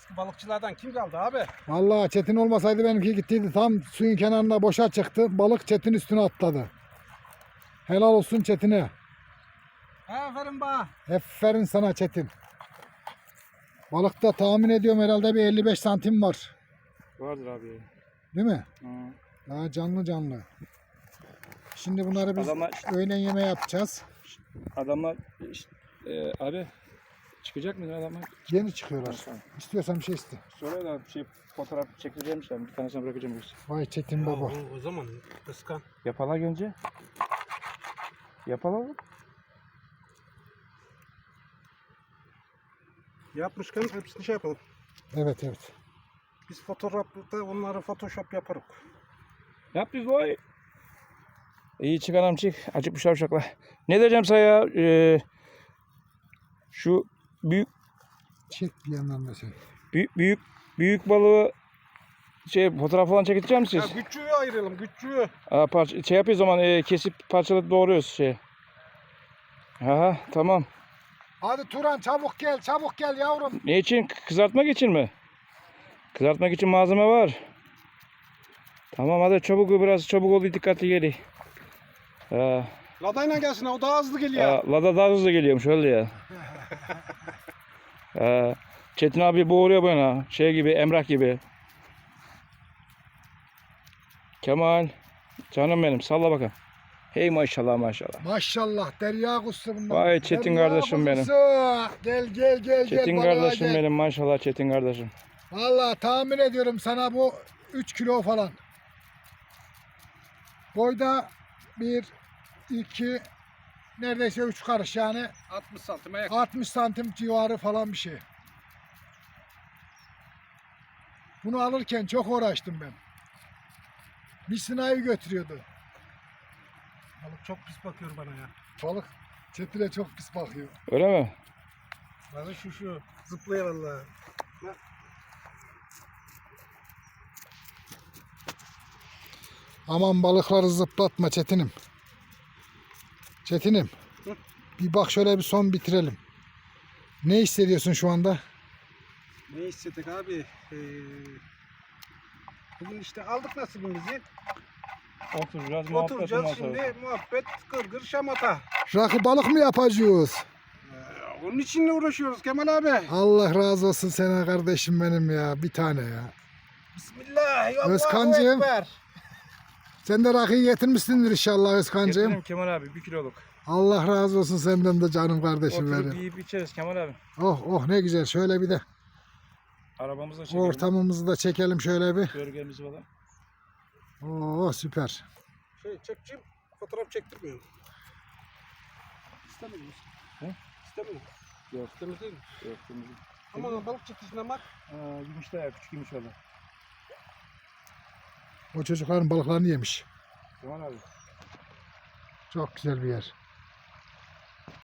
Eski balıkçılardan kim kaldı abi? Vallahi Çetin olmasaydı benimki gittiydi. Tam suyun kenarında boşa çıktı. Balık Çetin üstüne atladı. Helal olsun Çetin'e. Aferin bana. Aferin sana Çetin. Balıkta tahmin ediyorum herhalde bir 55 santim var. Vardır abi. Değil mi? Hı. Daha canlı canlı. Şimdi bunları biz Adamlar, öğlen yemeği yapacağız. adamlar işte, e, abi çıkacak mı adamlar? Yeni çıkıyorlar. İstiyorsan bir şey iste. Sonra da şey fotoğraf çektireceğim bir tanesini bırakacağım yoksa. Vay Çetin baba. O, o zaman kıskan. Yapala önce. Yapala. Yapmışken hepsini şey yapalım. Evet evet. Biz fotoğrafta onları photoshop yaparız. Yap biz boy. İyi çık anam çık. Acıkmış uşaklar. Ne diyeceğim sana ya? Ee, şu büyük Çek bir yandan da sen. büyük büyük büyük balığı şey fotoğraf falan çekeceğim Ya siz? güççüyü ayıralım güççüyü. Aa, parça, şey yapıyoruz o zaman e, kesip parçalayıp doğruyoruz şey. Aha tamam. Hadi Turan çabuk gel çabuk gel yavrum. Ne için? Kızartmak için mi? Kızartmak için malzeme var. Tamam hadi çabuk biraz çabuk ol dikkatli gel. Aa, Ladayla gelsin o daha hızlı geliyor. aa, Lada daha hızlı geliyorum şöyle ya. Aa, Çetin abi boğuruyor bana. Şey gibi Emrah gibi. Kemal. Canım benim salla bakalım. Hey maşallah maşallah. Maşallah derya kustu bunlar. Vay Çetin Derya kardeşim benim. Gel gel gel gel. Çetin balığa kardeşim gel. benim maşallah Çetin kardeşim. Vallahi tahmin ediyorum sana bu 3 kilo falan. Boyda 1, 2, neredeyse 3 karış yani 60 santime yakın. 60 santim civarı falan bir şey. Bunu alırken çok uğraştım ben. Misinayı götürüyordu. Balık çok pis bakıyor bana ya. Balık Çetin'e çok pis bakıyor. Öyle mi? Bana şu şu zıplıyor valla. Aman balıkları zıplatma Çetin'im. Çetin'im. Hı? Bir bak şöyle bir son bitirelim. Ne hissediyorsun şu anda? Ne istedik abi? Ee, bugün işte aldık nasibimizi. Muhabbet Oturacağız ondan sonra. şimdi muhabbet gırgır şamata. Rakı balık mı yapacağız? Ee, onun için uğraşıyoruz Kemal abi. Allah razı olsun sana kardeşim benim ya. Bir tane ya. Bismillah. Özkancığım. Sen de rakıyı getirmişsindir inşallah Özkancığım. Getirdim Kemal abi bir kiloluk. Allah razı olsun senden de canım kardeşim Oturup benim. yiyip içeriz Kemal abi. Oh oh ne güzel. Şöyle bir de Arabamızda çekelim. ortamımızı da çekelim şöyle bir. Gölgemizi falan. Oo süper. Şey çekeceğim. Fotoğraf çektirmiyorum. İstemiyor musun? He? İstemiyor. Yok. İstemiyor değil mi? Yok. Ama balık çekişine bak. Aa, gümüş de ya küçük gümüş orada. O çocukların balıklarını yemiş. Abi. Çok güzel bir yer.